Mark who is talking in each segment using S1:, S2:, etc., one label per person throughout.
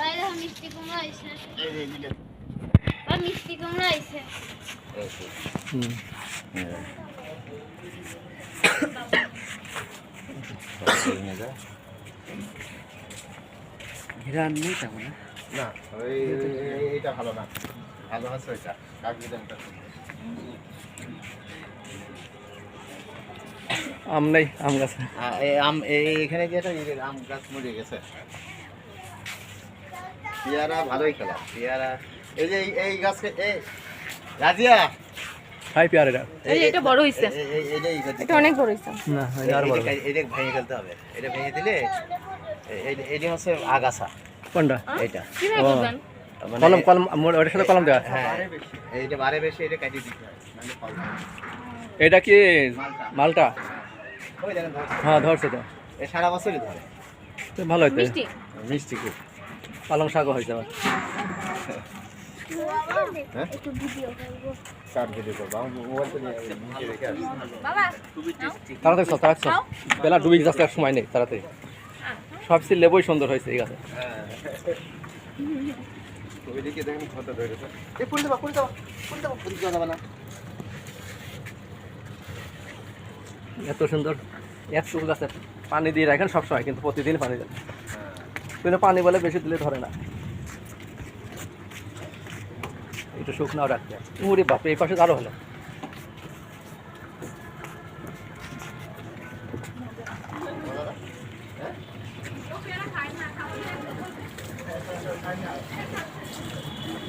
S1: মিষ্টি কুমড়া মিষ্টি কুমড়া।
S2: ঘিরান নেই তেমন না?
S3: এইটা ভালো না। ওইটা
S2: আম নেই আম গাছে।
S3: আ- এই আম এই- এখানে যে একটা এই আম গাছ মরে গেছে? পেয়ারা ভালোই খেলা পেয়ারা। এই যে এই- এই গাছকে এই রাজিয়া।
S2: পেয়ারেরা
S4: এই এটা বড় হইছে। এটা অনেক বড় হইছে।
S2: না এটা আর বড়।
S3: ভেঙে ফেলতে হবে। এটা ভেঙে দিলে এই- এই- হচ্ছে আগাছা।
S2: কোনটা? ও।
S3: মানে-
S2: কলম কলম ওটার সাথে কলম দেওয়া।
S3: হ্যাঁ এইটা বারে বেশি এটা কাটিয়ে দিতে হয়।
S2: এটা কি মালটা। হ্যাঁ ধরছে তো।
S3: এ সারা বছরই ধরে।
S2: ভালো হইতে।
S4: মিষ্টি?
S3: মিষ্টি খুব।
S2: পালং শাকও হয়েছে আবার
S3: হ্যাঁ?
S2: তাড়াতাড়ি সব তাড়াতাড়ি বেলা ডুবে যাচ্ছে আর সময় নেই তাড়াতাড়ি। সব সে লেবুই সুন্দর হয়েছে এই গাছে।
S3: হ্যাঁ। যাবে
S2: এত সুন্দর এক ফুল গাছে পানি দিয়ে রাখেন সবসময় কিন্তু প্রতিদিন পানি দেন। কিন্তু পানি বলে বেশি দিলে ধরে না। একটু শুকনাও রাখতে। উড়ে বাপরে, এই পাশে আরও হলো।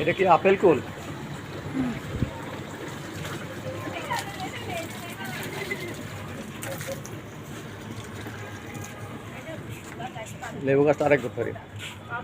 S2: এটা কি আপেল কুল? লেবু গাছটা আরেক ধরে